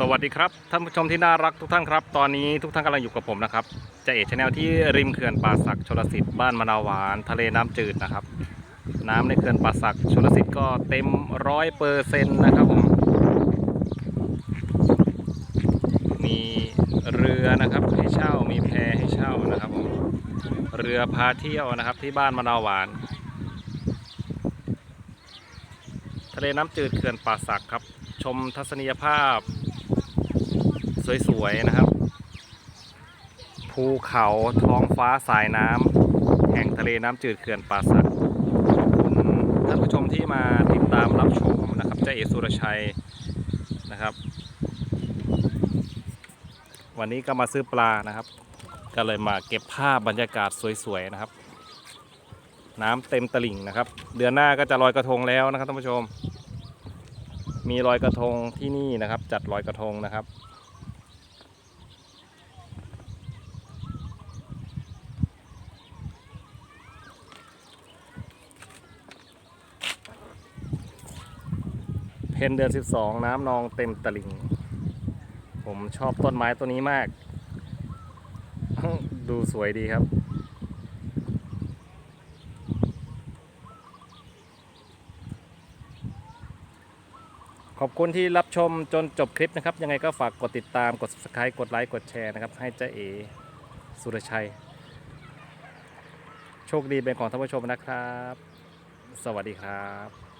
สวัสดีครับท่านผู้ชมที่น่ารักทุกท่านครับ ตอนนี้ทุกท่านกำลังอยู่กับผมนะครับจะเอกชแนลที่ริมเขื่อนป่าสักชลสิทธิ์บ้านมะนาวหวาน ทะเลน้ำจืดนะครับ น้ำในเขื่อนป่าสักชลสิทธิ์ก็เต็มร้อยเปอร์เซ็นต์นะครับผมมีเรือนะครับให้เช่ามีแพให้เช่านะครับผมเรือพาเที่ยวนะครับที่บ้านมะนาวหวาน ทะเลน้ำจืดเขื่อนป่าสักครับ ชมทัศนียภาพ สวยๆนะครับ ภูเขาท้องฟ้าสายน้ำแห่งทะเลน้ำจืดเขื่อนป่าสักคุณท่านผู้ชมที่มาติดตามรับชมนะครับเจ้าเอสุรชัยนะครับ วันนี้ก็มาซื้อปลานะครับ ก็เลยมาเก็บภาพบรรยากาศสวยๆนะครับ น้ำเต็มตลิ่งนะครับ เดือนหน้าก็จะลอยกระทงแล้วนะครับท่านผู้ชมมีลอยกระทงที่นี่นะครับ จัดลอยกระทงนะครับ เพนเดือน 12 น้ำนองเต็มตลิ่ง ผมชอบต้นไม้ต้นนี้มาก ดูสวยดีครับ ขอบคุณที่รับชมจนจบคลิปนะครับ ยังไงก็ฝากกดติดตามกด subscribe กดไลค์กดแชร์นะครับ ให้เจ้าเอสุรชัย โชคดีเป็นของท่านผู้ชมนะครับ สวัสดีครับ